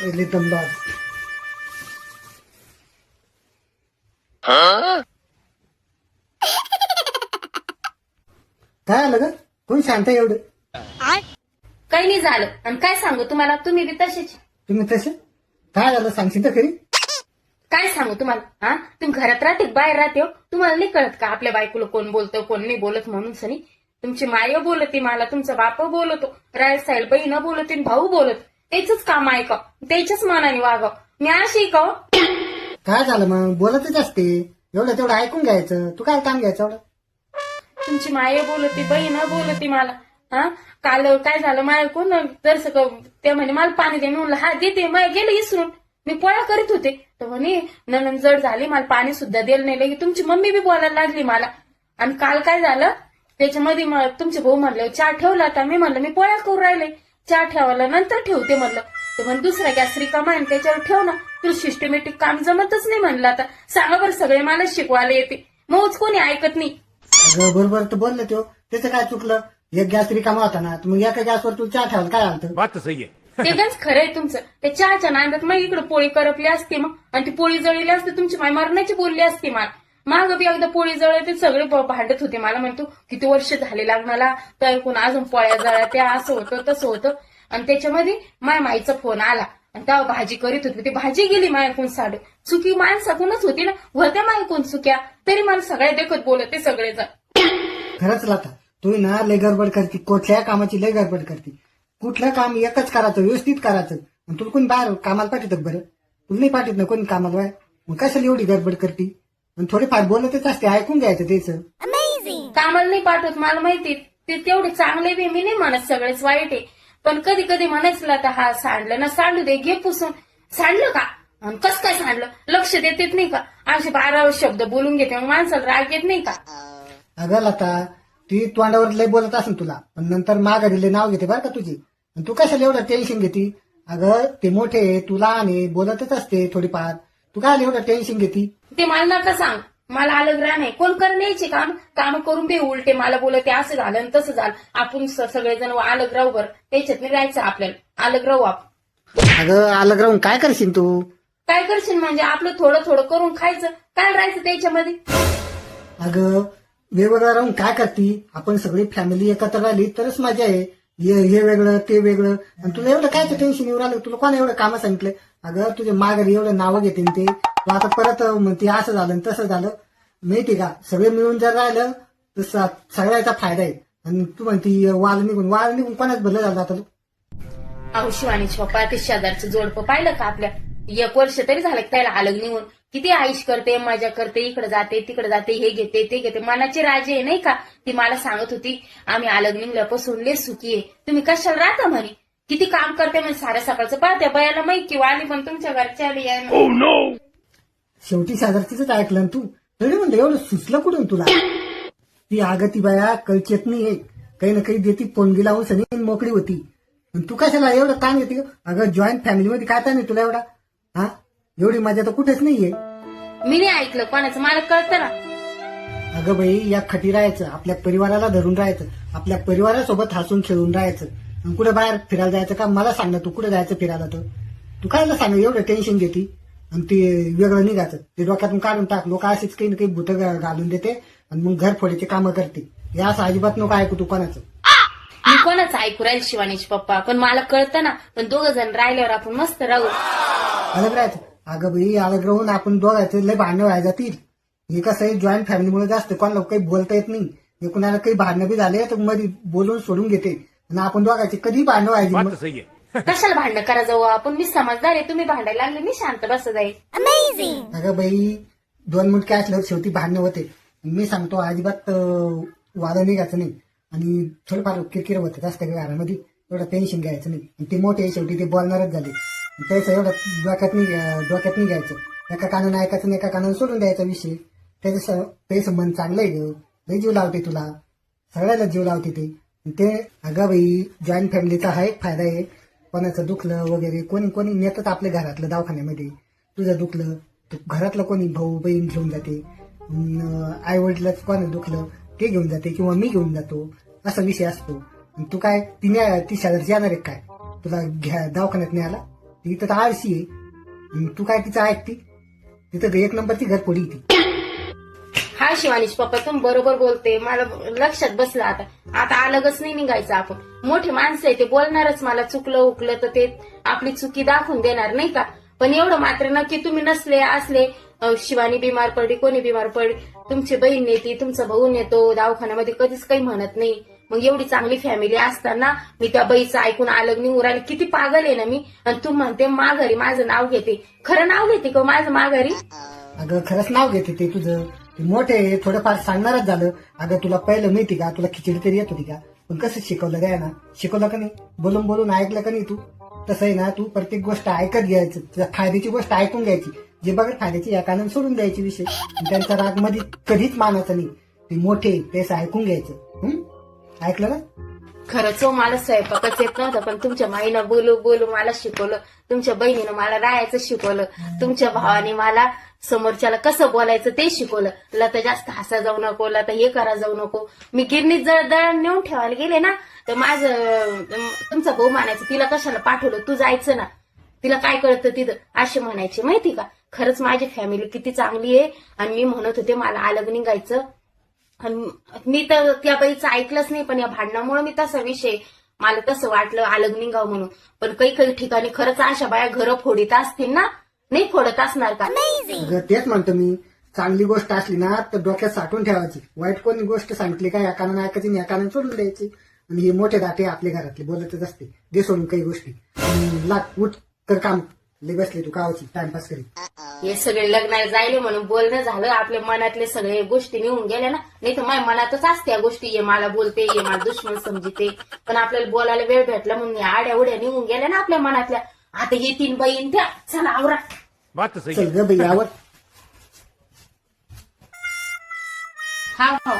पहिले दमदार. काय आलं ग? कोण शांत एवढं? काही नाही झालं. आणि काय सांगू तुम्हाला? तुम्ही बी तसेच. तुम्ही तसे? काय झालं? सांगशील तर खरी. काय सांगू तुम्हाला? हा? तुम्ही घरात राहते बाहेर राहते हो. तुम्हाला नाही कळत का आपल्या बायकोला कोण बोलतं कोण नाही बोलत म्हणून सनी? तुमची माय बोलते मला तुमचा बाप बोलतो राय साहेब बहीण बोलते भाऊ बोलत. त्याच काम ऐका त्याच्याच मनाने वागाव. मी अशी का हो? काय झालं मग? बोलतच असते. एवढं तेवढं ऐकून घ्यायचं. तू काय काम घ्यायचं एवढं? तुमची माय बोलते बहीण बोलते मला. हा? काल काय झालं माय कोण? जर ते म्हणे मला पाणी दे. मी म्हणलं हा देते. मग गेले इसरून. मी पोळ्या करीत होते. तर म्हणे ननन जड झाली मला पाणी सुद्धा दिलं नाही. लगे तुमची मम्मी बी बोलायला लागली मला. आणि काल काय झालं? त्याच्यामध्ये तुमचे भाऊ म्हणले चहा ठेवला आता. मी म्हणलं मी पोळ्या करू राहिले. चहा ठेवायला नंतर ठेवते म्हणलं. तर म्हणे दुसरा गॅस रिकामा आहे आणि त्याच्यावर ठेव ना. तुला सिस्टमॅटिक काम जमतच नाही म्हणलं आता. सांगा बरं सगळे मला शिकवायला येते. मग कोणी ऐकत नाही. अगं बरोबर तर बोलले तो. त्याचं काय चुकलं? एक गॅस रिकामा होता ना मग एका गॅसवर तू चहा ठेवायला काय आलं बात तो सही है ते गंज खरंय तुमचं. त्या चहाच्या नांदात मग इकडे पोळी करपली असते मग. आणि ती पोळी जळली असते तुमची माय मरणाची बोलली असती मला माग बी एकदा पोळी जळली ते सगळे भांडत होते. मला म्हणतो किती वर्ष झाले लग्नाला? तर ऐकून अजून पोळ्या जळल्या त्या असं होतं तसं होतं. आणि त्याच्यामध्ये माया माईचा फोन आला. आणि तेव्हा भाजी करीत होती. ती भाजी गेली मायकून साड. चुकी माणसाकूनच होती ना. होत्या मायकून चुक्या. तरी मला सगळ्या देखत बोलत ते सगळेजण. खरंच लाता तू ना लय गडबड करते. कुठल्या कामाची लय गडबड करते. कुठलं काम एकच करायचं व्यवस्थित करायचं. आणि तुला कोणी बाहेर कामाला पाठवत बरं? तुला नाही पाठवत ना कोणी कामाला बाहेर? मग कशाला एवढी गडबड करते? आणि थोडीफार बोलतच असते ऐकून घ्यायचं त्याचं. कामाला नाही पाठवत मला माहिती ते तेवढे चांगले बी मी नाही म्हणत सगळेच वाईट आहे. पण कधी कधी म्हणायचं आता हा सांडलं ना सांडू दे घे पुसून. सांडलं का? आणि कस काय सांडलं? लक्ष देत येत नाही का? असे बारा शब्द बोलून घेते मग माणसाला राग येत नाही का? अगं लता ती तोंडावर लय बोलत असेल तुला. पण नंतर माघारी लय नाव घेते बरं का तुझी. आणि तू कशाला एवढं टेन्शन घेती? अगं ते मोठे आहे, तू लहान आहे बोलतच असते थोडीफार. तू काय एवढं टेन्शन घेती? ते मला नका सांग. मला अलग राहणे कोण करण्याचे काम? काम करून बे उलटे मला बोलत ते असं झालं आणि तसं झालं. आपण सगळेजण अलग राहू बरं त्याच्यात नाही राहायचं आपल्याला. अलग राहू आपण. अगं अलग राहून काय करशील तू? काय करशील म्हणजे? आपलं थोडं थोडं करून खायचं. काय राहायचं त्याच्यामध्ये? अगं वेगवेगळं राहून काय करती? आपण सगळी फॅमिली एकत्र राहिली तरच मजा आहे. हे हे वेगळं ते वेगळं. आणि तुला एवढं काय टेन्शन येऊ राहिलं? तुला कोणा एवढं कामं सांगितलं? अगं तुझ्या माघारी एवढं नावं घेते ते. तू आता परत म्हणते असं झालं आणि तसं झालं. माहिती का? सगळे मिळून जर राहिलं तर सगळ्याचा फायदा आहे. आणि तू म्हणती वाल निघून वाल निघून कोणाच भरलं झालं आता अहो शिवानी पप्पा ते शेजारचं जोडपं पाहिलं का आपल्या? एक वर्ष तरी झालं त्याला आलं निघून. किती आईश करते मजा करते इकडे जाते तिकडे जाते हे घेते ते घेते. मनाची राजे आहे नाही का? ती मला सांगत होती आम्ही अलग निघल्यापासून लय सुखी आहे. तुम्ही कशाला राहता म्हणे? किती काम करते म्हणजे साऱ्या सकाळचं. पाहते बयाला माहीत किंवा आली पण तुमच्या घरच्या आली आहे ना. Oh no! शेवटी ऐकलं न तू तरी म्हणलं एवढं सुचलं कुठून तुला? ती आगती बाया कळचेत नाही आहे. काही ना काही देती पोंगी लावून सगळी मोकळी होती. आणि तू कशाला एवढं ताण येते अगं जॉईंट फॅमिलीमध्ये काय ताण आहे तुला एवढा? हा? एवढी मजा तर कुठेच नाहीये. मी नाही ऐकलं कोणाचं मला कळतं ना. अगं बाई या खटी राहायचं आपल्या परिवाराला धरून राहायचं आपल्या परिवारासोबत हसून खेळून राहायचं. आणि कुठे बाहेर फिरायला जायचं का? मला सांग ना तू कुठे जायचं फिरायला तर? तू कायला सांग एवढं टेन्शन घेती? आणि ते वेगळं निघायचं. ते डोक्यातून काढून टाक. लोक असेच काही ना काही भूत घालून देते आणि मग घर फोडायचे कामं करते. हे असं अजिबात नको ऐकू तू कोणाचं. मी कोणाचं ऐकू राहील शिवानीचे पप्पा? पण मला कळतं ना पण दोघं जण राहिल्यावर आपण मस्त राहू. अलग राहायचं. अगं बाई अलग राहून आपण दोघायचं लय भांडणं व्हायला जातील. हे कसं आहे जॉईंट फॅमिलीमुळे जास्त कोणाला काही बोलता येत नाही. हे कुणाला काही भांडणं बी झाले तर मध्ये बोलून सोडून घेते. आणि आपण दोघायचे कधी भांडणं व्हायची है कशाला भांडणं करा जाऊ आपण मी समजदार आहे तुम्ही भांडायला लागले मी शांत बस जाईल अगं बाई दोन मुटके असल्यावर शेवटी भांडणं होते. मी सांगतो अजिबात वादं निघायचं नाही. आणि थोडंफार किरकिर होतं जास्त घरामध्ये. एवढं टेन्शन घ्यायचं नाही. ते मोठे शेवटी ते बोलणारच झाले. त्याचं एवढं डोक्यात नाही डोक्यात नाही घ्यायचं. एका कानानं ऐकायचं आणि एका कानानं सोडून द्यायचा विषय. त्याचं स- त्याचं मन चांगलं आहे ग. लई जीव लावते तुला. सगळ्याला जीव लावते ते. ते अगं बाई जॉईंट फॅमिलीचा हा एक फायदा आहे. कोणाचं दुखलं वगैरे कोणी कोणी नेतात आपल्या घरातलं दवाखान्यामध्ये. तुझं दुखलं तू घरातलं कोणी भाऊ बहीण घेऊन जाते. आई वडिलाच कोणी दुखलं ते घेऊन जाते किंवा मी घेऊन जातो. असा विषय असतो. तू काय ती न्या- ती शेजारची येणार आहे काय? तुला घ्या दवाखान्यात न्यायला? ती इथं तर आळशी आहे. तू काय तिचं ऐकती? तिथं एक नंबरची घर पडी ती हा शिवानीश पप्पा तुम्ही बरोबर बोलते. मला लक्षात बसलं आता. आता अलगच नाही निघायचं आपण. मोठे माणसं आहे ते बोलणारच मला. चुकलं उकलं तर ते आपली चुकी दाखवून देणार नाही का? पण एवढं मात्र नक्की तुम्ही नसले असले शिवानी बिमार पडली कोणी बिमार पडली तुमची बहीण नेती तुमचा भाऊ नेतो दवाखान्यामध्ये कधीच काही म्हणत नाही. मग एवढी चांगली फॅमिली असताना मी त्या बाईचं ऐकून आलं निघून राहिले किती पागल आहे ना मी. आणि तू म्हणते माघारी माझं नाव घेते. खरं नाव घेते का हो माझं माघारी? अगं खरंच नाव घेते ते तुझं. ते मोठे आहे, थोडंफार सांगणारच झालं. अगं तुला पहिलं माहिती का? तुला खिचडी तरी येत होती का? पण कसं शिकवलं काय ना शिकवलं का नाही? बोलून बोलून ऐकलं का नाही तू? तसं आहे ना तू प्रत्येक गोष्ट ऐकत घ्यायचं. तुझ्या फायद्याची गोष्ट ऐकून घ्यायची. जे बघत फायद्याची या कानाने सोडून द्यायची विषय. आणि त्यांचा रागमध्ये कधीच मानायचा नाही. ते मोठे आहे, तेच ऐकून घ्यायचं. ऐकलं ना? खरंच हो मला स्वयंपाकच येत नव्हतं पण तुमच्या माईनं बोलू बोलू मला शिकवलं. तुमच्या बहिणीनं मला राहायचं शिकवलं. तुमच्या भावाने मला समोरच्याला कसं बोलायचं ते शिकवलं. लता जास्त हसा जाऊ नको लता हे करा जाऊ नको. मी गिरणीत जर दळण नेऊन ठेवायला गेले ना तर माझं तुमचा भाऊ म्हणायचं तिला कशाला पाठवलं? तू जायचं ना. तिला काय कळतं तिथं? असे म्हणायचे माहिती का? खरंच माझी फॅमिली किती चांगली आहे. आणि मी म्हणत होते मला अलग निघायचं. मी तर त्या बाईचं ऐकलंच नाही पण या भांडणामुळे मी तसा विषय मला तसं वाटलं अलग निघाव म्हणून. पण काही काही ठिकाणी खरंच अशा बाया घरं फोडीत असतील ना नाही फोडत असणार का? अगं तेच म्हणतो मी चांगली गोष्ट असली ना तर डोक्यात साठवून ठेवायची. वाईट कोणी गोष्ट सांगितली का या कानाने ऐकायची आणि या कानाने सोडून द्यायची. आणि हे मोठे दाटे आपल्या घरातले बोलतच असते दे सोडून काही गोष्टी. आणि लाग उठ कर काम. लय बसले तू कावाची टाइमपास करी हे सगळे लग्नाला जायले म्हणून बोलणं झालं. आपल्या मनातले सगळे गोष्टी निघून गेल्या ना. नाही तर माझ्या मनातच असते या गोष्टी. ये मला बोलते ये मला दुश्मन समजते. पण आपल्याला बोलायला वेळ भेटला म्हणून या आड्या उड्या निघून गेल्या ना आपल्या मनातल्या. आता ये तीन बहीण त्या चला आवरा. बात तो सही. चल ग बाई आवड. हा हा.